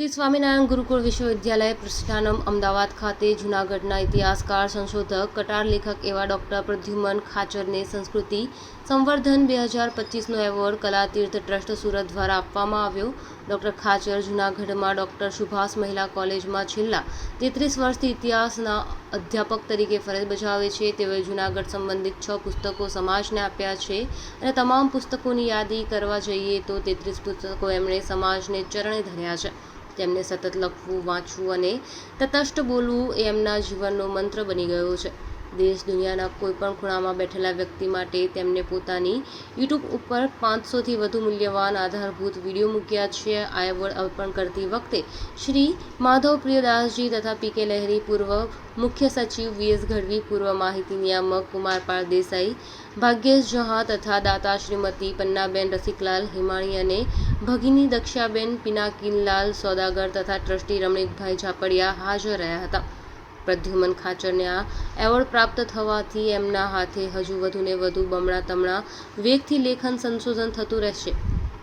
શ્રી સ્વામિનારાયણ ગુરુકુળ વિશ્વવિદ્યાલય પ્રસ્થાનમ અમદાવાદ ખાતે જૂનાગઢના ઇતિહાસકાર સંશોધક, કટાર લેખક એવા ડૉક્ટર પ્રદ્યુમન ખાચરને સંસ્કૃતિ સંવર્ધન બે હજાર પચીસનો એવોર્ડ કલાતીર્થ ટ્રસ્ટ સુરત દ્વારા આપવામાં આવ્યો. ડૉક્ટર ખાચર જૂનાગઢમાં ડૉક્ટર સુભાષ મહિલા કોલેજમાં છેલ્લા તેત્રીસ વર્ષથી ઇતિહાસના અધ્યાપક તરીકે ફરજ બજાવે છે. તેઓએ જૂનાગઢ સંબંધિત છ પુસ્તકો સમાજને આપ્યા છે અને તમામ પુસ્તકોની યાદી કરવા જઈએ તો તેત્રીસ પુસ્તકો એમણે સમાજને ચરણે ધર્યા છે. તેમને સતત લખવું વાંચવું અને તટસ્થ બોલવું એ એમના જીવનનો મંત્ર બની ગયો છે. દેશ દુનિયાના કોઈપણ ખૂણામાં બેઠેલા વ્યક્તિ માટે તેમને પોતાની યુટ્યુબ ઉપર પાંચસોથી વધુ મૂલ્યવાન આધારભૂત વીડિયો મૂક્યા છે. આ એવોર્ડ અર્પણ કરતી વખતે શ્રી માધવ પ્રિયદાસજી તથા પી કે લહેરી પૂર્વ મુખ્ય સચિવ વીએસ ગઢવી, પૂર્વ માહિતી નિયામક કુમારપાળ દેસાઈ, ભાગ્યેશ જહા તથા દાતા શ્રીમતી પન્નાબેન રસિકલાલ હિમાણી અને ભગિની દક્ષાબેન, પિનાકીનલાલ સોદાગર તથા ટ્રસ્ટી રમણીકભાઈ ઝાપડિયા હાજર રહ્યા હતા. પ્રદ્યુમન ખાચરને આ એવોર્ડ પ્રાપ્ત થવાથી એમના હાથે હજુ વધુને વધુ બમણા તમણા વેગથી લેખન સંશોધન થતું રહેશે.